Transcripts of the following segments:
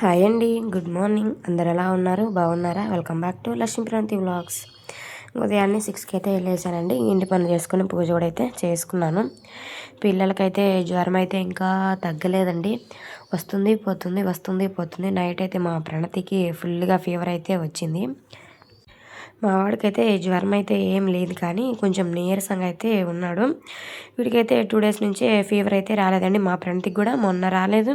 Hi అండి good morning. అందరు ఎలా ఉన్నారు? బాగున్నారా? Welcome back to Lakshmipranthi vlogs. ఉదయాన్నే సిక్స్కి అయితే వెళ్ళేసానండి ఇంటి పనులు చేసుకుని పూజ కూడా అయితే చేసుకున్నాను. పిల్లలకైతే జ్వరం అయితే ఇంకా తగ్గలేదండి. వస్తుంది పోతుంది వస్తుంది పోతుంది. నైట్ అయితే మా ప్రణతికి ఫుల్గా ఫీవర్ అయితే వచ్చింది. మా వాడికైతే జ్వరం అయితే ఏం లేదు కానీ కొంచెం నీరసంగా అయితే ఉన్నాడు. వీడికైతే టూ డేస్ నుంచే ఫీవర్ అయితే రాలేదండి. మా ఫ్రెండ్కి కూడా మొన్న రాలేదు.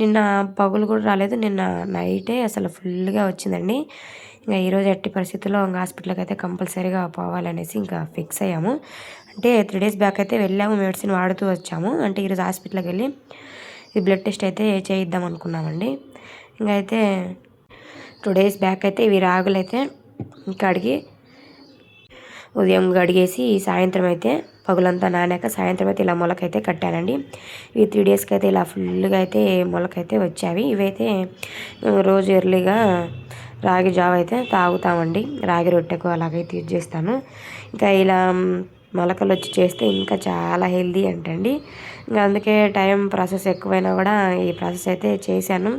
నిన్న పగులు కూడా రాలేదు. నిన్న నైటే అసలు ఫుల్గా వచ్చిందండి. ఇంకా ఈరోజు ఎట్టి పరిస్థితుల్లో ఇంకా హాస్పిటల్కి అయితే కంపల్సరీగా పోవాలనేసి ఇంకా ఫిక్స్ అయ్యాము. అంటే త్రీ డేస్ బ్యాక్ అయితే వెళ్ళాము మెడిసిన్ వాడుతూ వచ్చాము. అంటే ఈరోజు హాస్పిటల్కి వెళ్ళి ఈ బ్లడ్ టెస్ట్ అయితే చేయిద్దాం అనుకున్నామండి. ఇంకా అయితే టూ డేస్ బ్యాక్ అయితే ఇవి రాగులైతే కడిగి ఉదయం కడిగేసి సాయంత్రం అయితే పగులంతా నానాక సాయంత్రం అయితే ఇలా మొలకైతే కట్టానండి ఈ త్రీ డేస్కి అయితే ఇలా ఫుల్గా అయితే మొలకైతే వచ్చావి ఇవైతే రోజు ఎర్లీగా రాగి జావ అయితే తాగుతామండి. రాగి రొట్టెకు అలాగైతే యూజ్ చేస్తాను. ఇంకా ఇలా మొలకలు వచ్చి చేస్తే ఇంకా చాలా హెల్దీ అంటండి. ఇంకా అందుకే టైం ప్రాసెస్ ఎక్కువైనా కూడా ఈ ప్రాసెస్ అయితే చేశాను.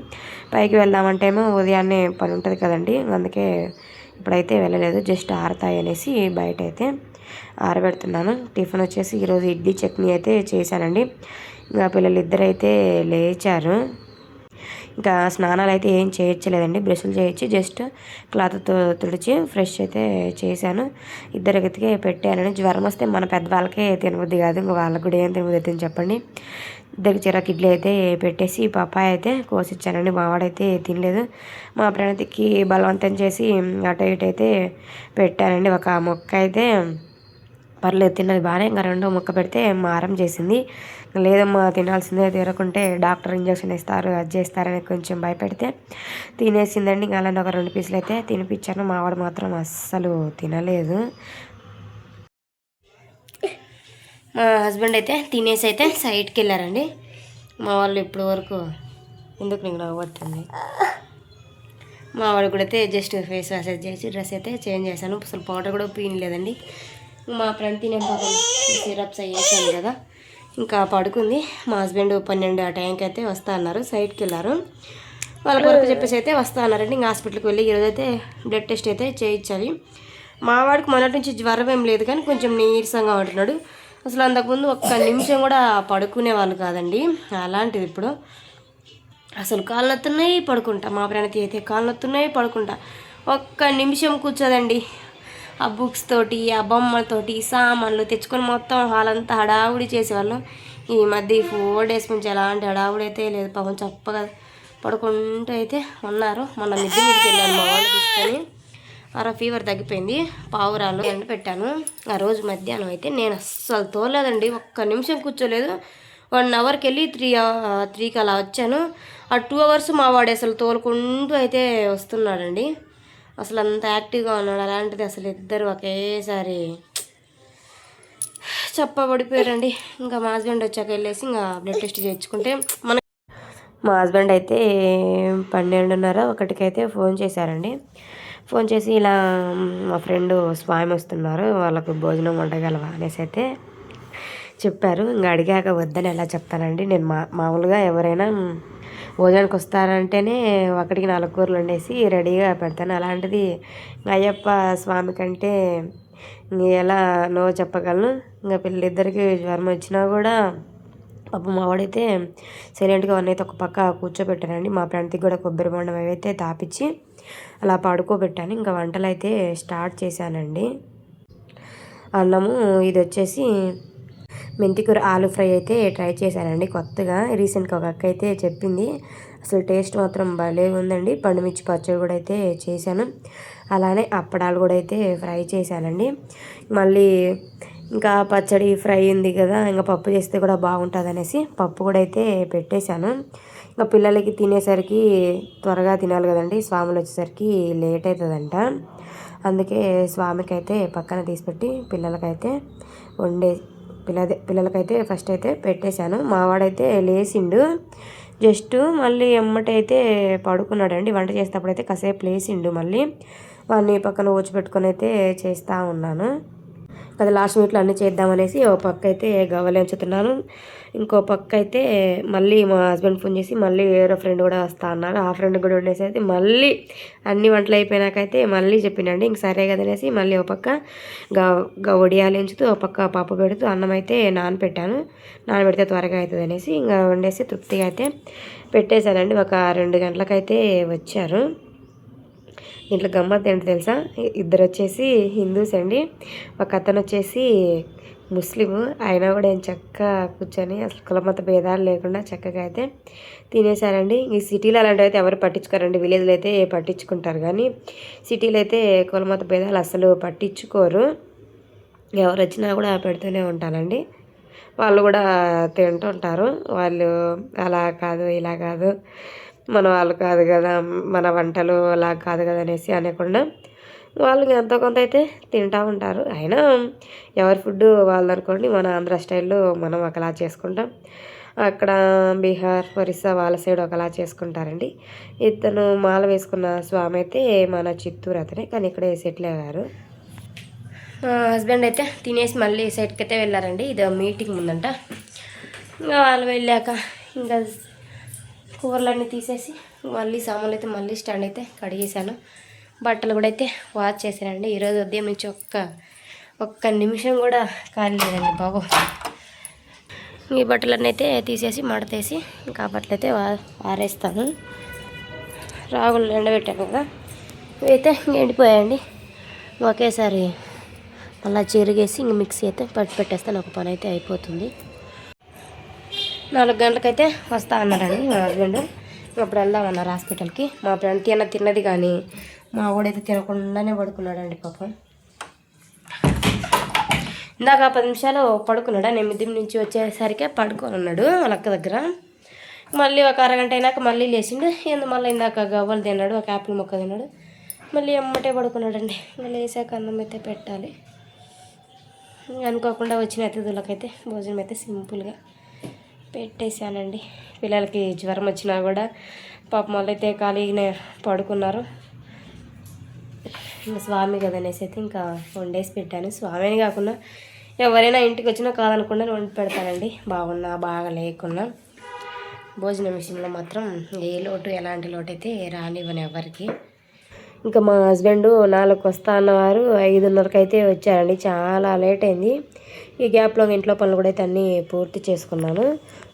పైకి వెళ్దామంటేమో ఉదయాన్నే పని ఉంటుంది కదండి. అందుకే ఇప్పుడైతే వెళ్ళలేదు జస్ట్ ఆరతాయి అనేసి బయట అయితే ఆరబెడుతున్నాను. టిఫిన్ వచ్చేసి ఈరోజు ఇడ్లీ చట్నీ అయితే చేశానండి. ఇంకా పిల్లలు ఇద్దరైతే లేచారు. ఇంకా స్నానాలు అయితే ఏం చేయొచ్చలేదండి. బ్రష్లు చేయొచ్చి. జస్ట్ క్లాత్తో తుడిచి ఫ్రెష్ అయితే చేశాను. ఇద్దరు గతికే పెట్టాను జ్వరం వస్తే మన పెద్దవాళ్ళకే తినబుద్ది కాదు. ఇంకా వాళ్ళకి కూడా ఏం తినబుద్ది అని చెప్పండి. ఇద్దరికి చిరాకు ఇడ్లీ అయితే పెట్టేసి పప్పాయ అయితే కోసిచ్చానండి. మావాడైతే తినలేదు. మా ప్రణతికి బలవంతం చేసి అటు ఇటు అయితే పెట్టానండి. ఒక మొక్క అయితే పర్లేదు తిన్నది బాగానే ఇంకా రెండో ముక్క పెడితే మారం చేసింది. లేదమ్మా తినాల్సిందే తీరకుంటే డాక్టర్ ఇంజక్షన్ ఇస్తారు అది చేస్తారని కొంచెం భయపెడితే తినేసిందండి. ఇంకా అలాంటి ఒక రెండు పీసులు అయితే తినిపించాను. మావాడు మాత్రం అస్సలు తినలేదు. మా హస్బెండ్ అయితే తినేసి అయితే సైడ్కి వెళ్ళారండి. మా వాళ్ళు ఇప్పటి వరకు ఎందుకు నీకు నవ్వుతుంది మా వాడు కూడా అయితే జస్ట్ ఫేస్ వాష్ చేసి డ్రెస్ అయితే చేంజ్ చేశాను. అసలు పౌడర్ కూడా పీయలేదండి మా ఫ్రెండ్ తినే పాపం సిరప్స్ అయ్యేసాను కదా. ఇంకా పడుకుంది. మా హస్బెండ్ పన్నెండు ఆ టైంకి అయితే వస్తా అన్నారు. సైడ్కి వెళ్ళారు. వాళ్ళ కొరకు చెప్పేసి అయితే వస్తా అన్నారండి. ఇంకా హాస్పిటల్కి వెళ్ళి ఈరోజు అయితే బ్లడ్ టెస్ట్ అయితే చేయించాలి. మా వాడికి మొన్నటి నుంచి జ్వరం ఏం లేదు కానీ కొంచెం నీరసంగా ఉంటున్నాడు. అసలు అంతకుముందు ఒక్క నిమిషం కూడా పడుకునే వాళ్ళు కాదండి. అలాంటిది ఇప్పుడు. అసలు కాళ్ళు నొత్తున్నాయి పడుకుంటా. మా ప్రాణతి అయితే కాళ్ళు నొత్తున్నాయి పడుకుంటా. ఒక్క నిమిషం కూర్చోదండి. ఆ బుక్స్ తోటి ఆ బొమ్మలతోటి సామాన్లు తెచ్చుకొని మొత్తం హాల్ అంతా హడావుడి చేసేవాళ్ళం. ఈ మధ్య ఈ ఫోర్ డేస్ నుంచి ఎలాంటి హడావుడి అయితే లేదు. పాపం చప్పగా పడుకుంటూ అయితే ఉన్నారు. మొన్న మిద్దె మీదకి వెళ్ళాను మా వాళ్ళు తీసుకొని. ఆ ఫీవర్ తగ్గిపోయింది. పావురాలు ఎండ పెట్టాను. ఆ రోజు మధ్యాహ్నం అయితే నేను అస్సలు తోలేదండి ఒక్క నిమిషం కూర్చోలేదు. వన్ అవర్కి వెళ్ళి త్రీ త్రీకి అలా వచ్చాను. ఆ టూ అవర్స్ మా వాడు అసలు తోలుకుంటూ అయితే వస్తున్నాడండి. అసలు అంత యాక్టివ్గా ఉన్నాడు. అలాంటిది అసలు ఇద్దరు ఒకేసారి చెప్పబడిపోయారండి. ఇంకా మా హస్బెండ్ వచ్చాక వెళ్ళేసి ఇంకా బ్లడ్ టెస్ట్ చేయించుకుంటే మన మా హస్బెండ్ అయితే పన్నెండున్నర ఒకటికైతే ఫోన్ చేశారండి. ఫోన్ చేసి ఇలా మా ఫ్రెండ్ స్వామి వస్తున్నారు. వాళ్ళకు భోజనం వండగలవా? అనేసి అయితే చెప్పారు. ఇంకా అడిగాక వద్దని ఎలా చెప్తానండి. నేను మా మామూలుగా ఎవరైనా భోజనానికి వస్తారంటేనే ఒకటికి నాలుగు కూరలు వండేసి రెడీగా పెడతాను. అలాంటిది అయ్యప్ప స్వామి కంటే ఎలా నో చెప్పగలను. ఇంకా పిల్లలిద్దరికి జ్వరం వచ్చినా కూడా పాపం మావాడైతే సైలెంట్గా అయితే ఒక పక్క కూర్చోబెట్టానండి మా ప్రాంతికి కూడా కొబ్బరి బొండం అయితే తాపించి అలా పడుకోబెట్టాను. ఇంకా వంటలు అయితే స్టార్ట్ చేశానండి. అన్నము ఇది వచ్చేసి మెంతికూర ఆలు ఫ్రై అయితే ట్రై చేశానండి. కొత్తగా రీసెంట్గా ఒక అక్క అయితే చెప్పింది. అసలు టేస్ట్ మాత్రం భలే ఉందండి. పండుమిర్చి పచ్చడి కూడా అయితే చేశాను. అలానే అప్పడాలు కూడా అయితే ఫ్రై చేశానండి. మళ్ళీ ఇంకా పచ్చడి ఫ్రై ఉంది కదా ఇంకా పప్పు చేస్తే కూడా బాగుంటుంది అనేసి పప్పు కూడా అయితే పెట్టేశాను. ఇంకా పిల్లలకి తినేసరికి త్వరగా తినాలి కదండి. స్వాములు వచ్చేసరికి లేట్ అవుతుందంట అందుకే స్వామికి అయితే పక్కన తీసిపెట్టి పిల్లలకైతే వండే పిల్ల పిల్లలకైతే ఫస్ట్ అయితే పెట్టేశాను. మావాడైతే లేచిండు జస్ట్ మళ్ళీ ఎమ్మటైతే పడుకున్నాడండి. వంట చేసేటప్పుడు అయితే కాసేపు లేచిండు మళ్ళీ. వాడిని పక్కన ఊచిపెట్టుకొని అయితే చేస్తూ ఉన్నాను. అది లాస్ట్ మినిట్లో అన్నీ చేద్దామనేసి ఓ పక్క అయితే గవ్వలేంచుతున్నాను ఇంకో పక్క అయితే మళ్ళీ మా హస్బెండ్ ఫోన్ చేసి మళ్ళీ వేరే ఫ్రెండ్ కూడా వస్తా అన్నారు ఆ ఫ్రెండ్ కూడా ఉండేసి అయితే మళ్ళీ అన్ని వంటలు అయిపోయినాకైతే మళ్ళీ చెప్పినండి. ఇంక సరే కదనేసి మళ్ళీ ఒక పక్క గ వడియాలు ఎంచుతూ ఒక పక్క పప్పు పెడుతూ అన్నం అయితే నానబెట్టాను నానబెడితే త్వరగా అవుతుంది అనేసి ఇంకా వండేసి తృప్తిగా అయితే పెట్టేశానండి. ఒక రెండు గంటలకైతే వచ్చారు. దీంట్లో గమ్మత్ ఏంటి తెలుసా? ఇద్దరు వచ్చేసి హిందూస్ అండి. ఒక అతను వచ్చేసి ముస్లిము. అయినా కూడా ఏం చక్కగా కూర్చొని అసలు కులమత భేదాలు లేకుండా చక్కగా అయితే తినేశారండి. ఈ సిటీలో అలాంటివి అయితే ఎవరు పట్టించుకోరండి. విలేజ్లో అయితే పట్టించుకుంటారు కానీ సిటీలో అయితే కులమత భేదాలు అసలు పట్టించుకోరు. ఎవరు వచ్చినా కూడా పెడుతూనే ఉంటానండి. వాళ్ళు కూడా తింటుంటారు వాళ్ళు అలా కాదు ఇలా కాదు. మన వాళ్ళు కాదు కదా మన వంటలు అలా కాదు కదా అనేసి అనకుండా వాళ్ళు ఎంతో కొంత అయితే తింటూ ఉంటారు. అయినా ఎవరి ఫుడ్ వాళ్ళు అనుకోండి మన ఆంధ్ర స్టైల్లో మనం ఒకలా చేసుకుంటాం. అక్కడ బీహార్ ఒరిస్సా వాళ్ళ సైడ్ ఒకలా చేసుకుంటారండి. ఇతను మాల వేసుకున్న స్వామి అయితే మన చిత్తూరు అతనే కానీ ఇక్కడే సెటిల్ అయ్యారు. హస్బెండ్ అయితే తినేసి మళ్ళీ సైడ్కి అయితే వెళ్ళారండి. ఇది మీటింగ్ ఉందంట. ఇంకా వాళ్ళు వెళ్ళాక ఇంకా కూరలన్నీ తీసేసి మళ్ళీ సామాన్లు అయితే మళ్ళీ స్టాండ్ అయితే కడిగేశాను. బట్టలు కూడా అయితే వాష్ చేశానండి. ఈరోజు ఉదయం నుంచి ఒక్క ఒక్క నిమిషం కూడా కాలేదండి బాబు. ఈ బట్టలన్నీ అయితే తీసేసి మడతేసి ఇంకా బట్టలు అయితే ఆరేస్తాను రాగులు ఎండబెట్టాను కదా. అయితే ఎండిపోయాయండి. ఒకేసారి మళ్ళీ చెరిగేసి ఇంక మిక్సీ అయితే పట్టు పెట్టేస్తాను. ఒక పని అయితే అయిపోతుంది. నాలుగు గంటలకైతే వస్తా అన్నారండి. మా హస్బెండ్ అప్పుడు వెళ్దామన్నారు హాస్పిటల్కి. మా ఫ్రెండ్ తిన్న తిన్నది కానీ మా వాడైతే తినకుండానే పడుకున్నాడండి పాపం. ఇందాక పది నిమిషాలు పడుకున్నాడు? నేను మిద్ది నుంచి వచ్చేసరికి పడుకొని ఉన్నాడు వాళ్ళ అక్క దగ్గర. మళ్ళీ ఒక అరగంట అయినాక మళ్ళీ లేచిండు. ఎందు మళ్ళీ ఇందాక గవ్వలు తిన్నాడు ఒక యాపిల్ మొక్క తిన్నాడు. మళ్ళీ అమ్మటే పడుకున్నాడండి. మళ్ళీ వేసాక అన్నం అయితే పెట్టాలి. అనుకోకుండా వచ్చిన అతిథులకైతే భోజనం అయితే సింపుల్గా పెట్టేశానండి. పిల్లలకి జ్వరం వచ్చినా కూడా పాపం వాళ్ళైతే ఖాళీగానే పడుకున్నారు. ఇంకా స్వామి కదనేసి అయితే ఇంకా వండేసి పెట్టాను. స్వామి అని కాకుండా ఎవరైనా ఇంటికి వచ్చినా కాదనకుండా వండి పెడతానండి. బాగున్నా బాగా లేకున్నా భోజనం విషయంలో మాత్రం ఏ లోటు ఎలాంటి లోటు అయితే రానివ్వను ఎవరికి. ఇంకా మా హస్బెండ్ నాలుగు వస్తా అన్నవారు ఐదున్నరకు అయితే వచ్చారండి. చాలా లేట్ అయింది. ఈ గ్యాప్లో ఇంట్లో పనులు కూడా అయితే అన్నీ పూర్తి చేసుకున్నాను.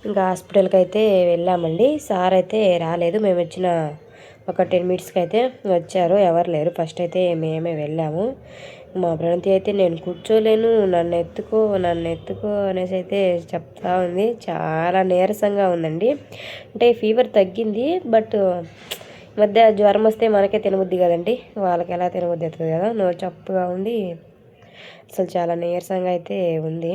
ఇంకా హాస్పిటల్కి అయితే వెళ్ళామండి. సార్ అయితే రాలేదు. మేము వచ్చిన ఒక టెన్ మినిట్స్కి అయితే వచ్చారు. ఎవరు లేరు. ఫస్ట్ అయితే మేమే వెళ్ళాము. మా ప్రణతి అయితే నేను కూర్చోలేను. నన్ను ఎత్తుకో నన్ను ఎత్తుకో అనేసి అయితే చెప్తా ఉంది. చాలా నీరసంగా ఉందండి. అంటే ఫీవర్ తగ్గింది బట్ మధ్య జ్వరం వస్తే మనకే తినబుద్ది కదండి. వాళ్ళకి ఎలా తినబుద్ది అవుతుంది కదా. నోరు చప్పుగా ఉండి అసలు చాలా నీరసంగా అయితే ఉంది.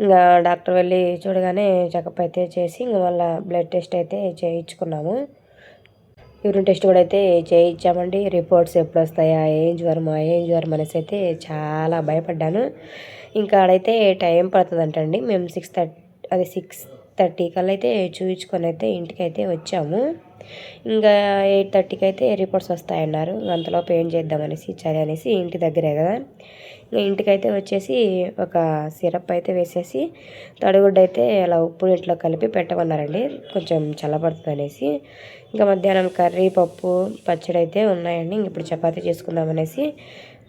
ఇంకా డాక్టర్ వెళ్ళి చూడగానే చెకప్ అయితే చేసి ఇంకా మళ్ళీ బ్లడ్ టెస్ట్ అయితే చేయించుకున్నాము. యూరిన్ టెస్ట్ కూడా అయితే చేయించామండి. రిపోర్ట్స్ ఎప్పుడు వస్తాయా ఏం జ్వరం ఏం జ్వరం అనేసి అయితే చాలా భయపడ్డాను. ఇంకా ఆడైతే టైం పడుతుందంటండి. మేము సిక్స్ థర్టీ అది సిక్స్ థర్టీ కల్లా అయితే చూపించుకొని అయితే ఇంటికి అయితే వచ్చాము. ఇంకా ఎయిట్ థర్టీకి అయితే రిపోర్ట్స్ వస్తాయన్నారు. అంతలోపు ఏం చేద్దామనేసి సరే అనేసి ఇంటి దగ్గరే కదా. ఇంకా ఇంటికైతే వచ్చేసి ఒక సిరప్ అయితే వేసేసి తడిగుడ్డ అయితే అలా ఉప్పు నీటిలో కలిపి పెట్టమన్నారండి. కొంచెం చల్లబడుతుంది అనేసి. ఇంకా మధ్యాహ్నం కర్రీ పప్పు పచ్చడి అయితే ఉన్నాయండి. ఇంక ఇప్పుడు చపాతీ చేసుకుందామనేసి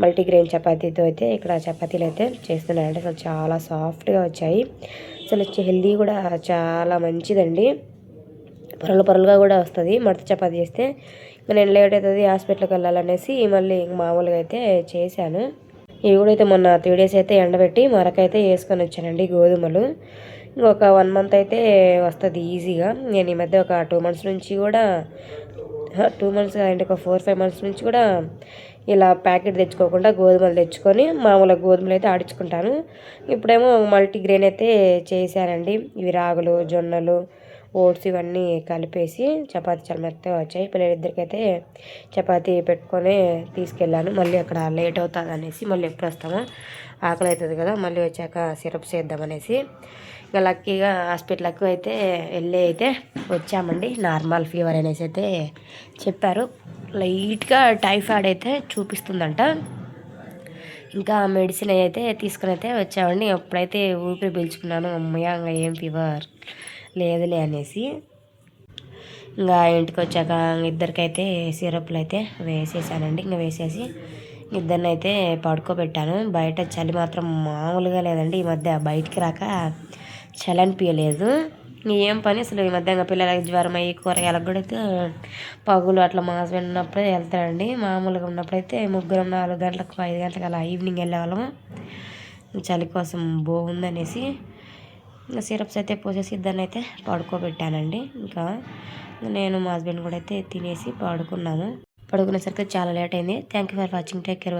మల్టీగ్రెయిన్ చపాతీతో అయితే ఇక్కడ చపాతీలు అయితే చేస్తున్నాయండి అసలు చాలా సాఫ్ట్గా వచ్చాయి. అసలు హెల్దీ కూడా చాలా మంచిదండి. పొరలు పొరలుగా కూడా వస్తుంది. మడత చపాతి చేస్తే నేను లేట్ అవుతుంది హాస్పిటల్కి వెళ్ళాలనేసి మళ్ళీ మామూలుగా అయితే చేశాను. ఇవి కూడా అయితే మొన్న త్రీ డేస్ అయితే ఎండబెట్టి మరకైతే వేసుకొని వచ్చానండి గోధుమలు. ఇంకొక వన్ మంత్ అయితే వస్తుంది ఈజీగా. నేను ఈ మధ్య ఒక టూ మంత్స్ నుంచి కూడా టూ మంత్స్ అంటే ఒక ఫోర్ ఫైవ్ మంత్స్ నుంచి కూడా ఇలా ప్యాకెట్ తెచ్చుకోకుండా గోధుమలు తెచ్చుకొని మామూలుగా గోధుమలు అయితే ఆడించుకుంటాను. ఇప్పుడేమో మల్టీగ్రెయిన్ అయితే చేశానండి. ఇవి రాగులు జొన్నలు ఓట్స్ ఇవన్నీ కలిపేసి చపాతీ చాలా మెత్తగా వచ్చాయి. పిల్లలిద్దరికైతే అయితే చపాతీ పెట్టుకొని తీసుకెళ్ళాను. మళ్ళీ అక్కడ లేట్ అవుతుంది అనేసి మళ్ళీ ఎప్పుడు వస్తామో ఆకలి అవుతుంది కదా మళ్ళీ వచ్చాక సిరప్ చేద్దామనేసి ఇంకా లక్కీగా హాస్పిటల్కి అయితే వెళ్ళి అయితే వచ్చామండి. నార్మల్ ఫీవర్ అనేసి అయితే చెప్పారు. లైట్గా టైఫాయిడ్ అయితే చూపిస్తుందంట. ఇంకా మెడిసిన్ అయితే తీసుకుని అయితే వచ్చామండి. ఎప్పుడైతే ఊపిరి పీల్చుకున్నాను అమ్మయ్య ఇంకా ఏం ఫీవర్ లేదులే అనేసి. ఇంకా ఇంటికి వచ్చాక ఇద్దరికైతే సిరప్లు అయితే వేసేసానండి. ఇంకా వేసేసి ఇద్దరిని అయితే పడుకోబెట్టాను. బయట చలి మాత్రం మామూలుగా లేదండి. ఈ మధ్య బయటికి రాక చలి అనిపించలేదు ఏం పని? అసలు ఈ మధ్య పిల్లలకి జ్వరం అయ్యి కూరగాయలకు కూడా అయితే పగులు అట్లా మా హస్బెండ్ ఉన్నప్పుడే వెళ్తాడండి. మామూలుగా ఉన్నప్పుడైతే ముగ్గురం నాలుగు గంటలకు ఐదు గంటలకు అలా ఈవినింగ్ వెళ్ళేవాళ్ళము. చలి కోసం బాగుందనేసి ఇంకా సిరప్స్ అయితే పోసేసి ఇద్దరిని అయితే పడుకోబెట్టానండి. ఇంకా నేను మా హస్బెండ్ కూడా అయితే తినేసి పడుకున్నాము. పడుకునేసరికి చాలా లేట్ అయింది. Thank you for watching take care